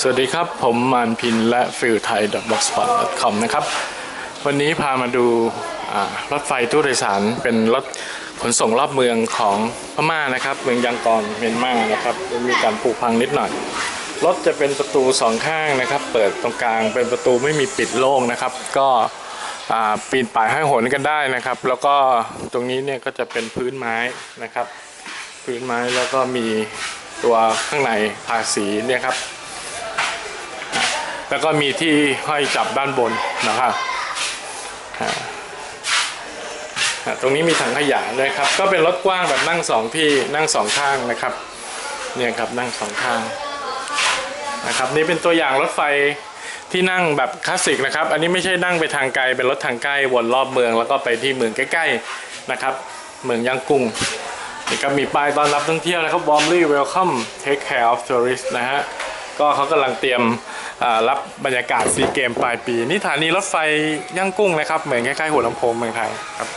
สวัสดีครับ ผมมานพินและฟิลไทย b o x s p o t c o m นะครับ วันนี้พามาดูรถไฟตู้โดยสารเป็นรถขนส่งรอบเมืองของพม่านะครับ เมืองยังกอนเมียนมานะครับ มีการผุพังนิดหน่อย รถจะเป็นประตูสองข้างนะครับ เปิดตรงกลางเป็นประตูไม่มีปิดโล่งนะครับ ก็ปีนป่ายให้โหนกันได้นะครับ แล้วก็ตรงนี้เนี่ยก็จะเป็นพื้นไม้นะครับ พื้นไม้แล้วก็มีตัวข้างในทาสีเนี่ยครับ แล้วก็มีที่ห้อยจับด้านบนนะครับตรงนี้มีถังขยะด้วยครับ ก็เป็นรถกว้างแบบนั่งสองที่นั่งสองข้างนะครับเนี่ยครับนั่งสองข้างนะครับนี่เป็นตัวอย่างรถไฟที่นั่งแบบคลาสสิกนะครับ อันนี้ไม่ใช่นั่งไปทางไกลเป็นรถทางใกล้วนรอบเมือง แล้วก็ไปที่เมืองใกล้ๆนะครับเมืองย่างกุ้งนี่ก็มีป้ายต้อนรับท่องเที่ยวนะครับ warmly welcome take care of tourists นะฮะ ก็เขากำลังเตรียมรับบรรยากาศซีเกมปลายปี นี่สถานีรถไฟย่างกุ้งนะครับ เหมือนคล้ายๆหัวลำโพงเมืองไทยครับ